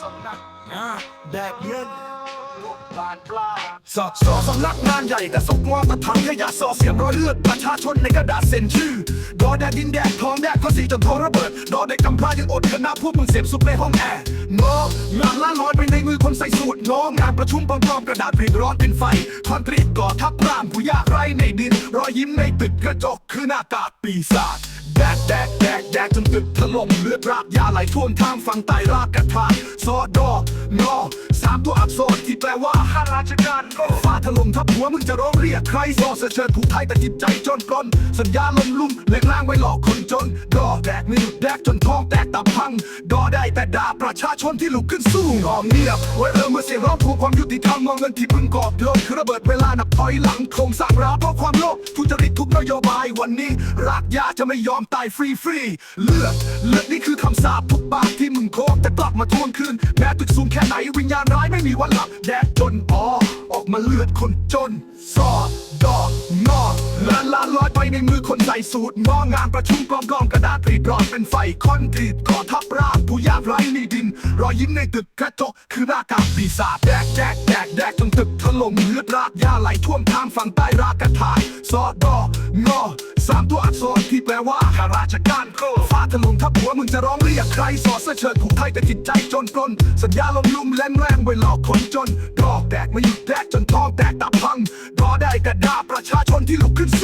สำนักงานแดกเงินบานปลาสอสอสำนักงานใหญ่แต่สกงอตะถังขยะสอเสียงรอยเลือด ประชาชนในกระดาษเซ็นชื่อ ดอแดดินแดกทองแดกภาษีจนทอระเบิด ดอแดกกำพร้ายังอดคณะพวกมึงเสียบซุปในห้องแอร์งองงานล้าลอยไปในมือคนใส่สูตรงองงานประชุมปลอมๆกระดาษผิดร้อนเป็นไฟ คอนกรีตก่อทับร่างผู้ยากไร้ในดิน รอยยิ้มในตึกกระจกคือหน้ากากปีศาจแดกแดกแด กแดกจนตึกถล่มเลือดราดยาไหลท่วมทางฝั่งใต้รากกระทาซอดอนอสามตัวอักษรที่แปลว่าข้าราชการฟาถล่มทับหัวมึงจะร้องเรียกใครซอเสเชิญผู้ไทยแต่จิตใจจนกลนสัญญาลมลุ่มเล็งล่างไว้หลอกคนจนดอแดกไม่หยุดแดกจนท้องแตก แต่ด่าประชาชนที่ลุกขึ้นสู้งอมเงียบไว้เริ่มเมื่อเสียงร้องทวงความยุติธรรมมองเงินที่เพึ่งกอบเดิมคือระเบิดเวลานับถอยหลังโครงสร้างราเพราะความโลภทุจริตทุกนโยบายวันนี้รากหญ้าจะไม่ยอมตายฟรีฟรีเลือดเลือดนี่คือคำสาปทุกปากที่มึงโคกแต่กลับมาทวงคืนแม้ตึกสูงแค่ไหนวิญญาณร้ายไม่มีวันหลับแดกจนอ๋อออกมาเลือดคนจนซอดอกงอ ลานลานลอยไปในมือคนใส่สูตรงองานประชุมกองกองกระดาษผลิร้อนเป็นไฟคอนกรีตก่อทับร่างผู้ยากไร้ในดิน รอยยิ้มในตึกกระจกคือหน้ากากปีศาจแดกแดกแดกแดกจนตึกถล่มเลือดรากยาไหลท่วมทางฝั่งใต้รากกระถายซอดองอสามตัวอักษรที่แปลว่าข้าราชการโคฟ้าถล่มทับหัวมึงจะร้องเรียกใครสอเสเชิญถูกไทยแต่จิตใจจนปลนสัญญาลมลุ่มแรงแรงไว้หลอกคนจนดอกแดกไม่หยุดแดกจนท้องแตกตับพังรอได้แต่ด่าประชา ชนที่ลุกขึ้นสู้